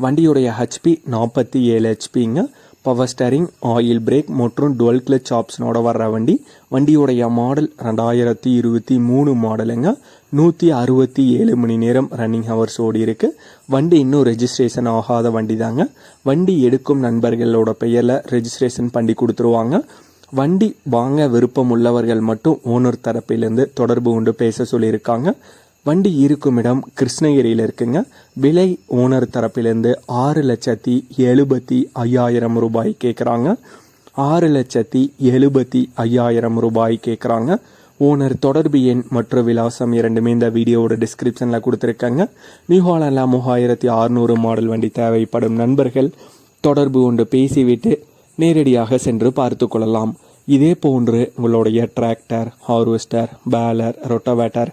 வண்டியுடைய ஹெச்பி நாற்பத்தி ஏழு ஹெச்பிங்க பவர் ஸ்டேரிங் ஆயில் பிரேக் மற்றும் டுவெல் கிளச் ஆப்ஷனோட வர்ற வண்டி. வண்டியுடைய மாடல் ரெண்டாயிரத்தி இருபத்தி மூணு மாடலுங்க நூற்றி அறுபத்தி ஏழு மணி நேரம் ரன்னிங் ஹவர்ஸ் ஓடி இருக்கு. வண்டி இன்னும் ரெஜிஸ்ட்ரேஷன் ஆகாத வண்டி தாங்க வண்டி எடுக்கும் நண்பர்களோட பெயரில் ரெஜிஸ்ட்ரேஷன் பண்ணி கொடுத்துருவாங்க. வண்டி வாங்க விருப்பம் உள்ளவர்கள் மட்டும் ஓனர் தரப்பிலிருந்து தொடர்பு கொண்டு பேச சொல்லியிருக்காங்க. வண்டி இருக்கும் இடம் கிருஷ்ணகிரியில் இருக்குங்க. விலை ஓனர் தரப்பிலிருந்து ஆறு லட்சத்தி எழுபத்தி ஐயாயிரம் ரூபாய் கேட்குறாங்க ஆறு லட்சத்தி எழுபத்தி ஐயாயிரம் ரூபாய் கேட்குறாங்க ஓனர் தொடர்பு எண் மற்றும் விலாசம் இரண்டுமே இந்த வீடியோவோட டிஸ்கிரிப்ஷனில் கொடுத்துருக்காங்க. நியூஹாலண்டில் மூவாயிரத்தி அறுநூறு மாடல் வண்டி தேவைப்படும் நண்பர்கள் தொடர்பு கொண்டு பேசிவிட்டு நேரடியாக சென்று பார்த்து கொள்ளலாம். இதே போன்று உங்களுடைய டிராக்டர் ஹார்வெஸ்டர் பேலர் ரொட்டவேட்டர்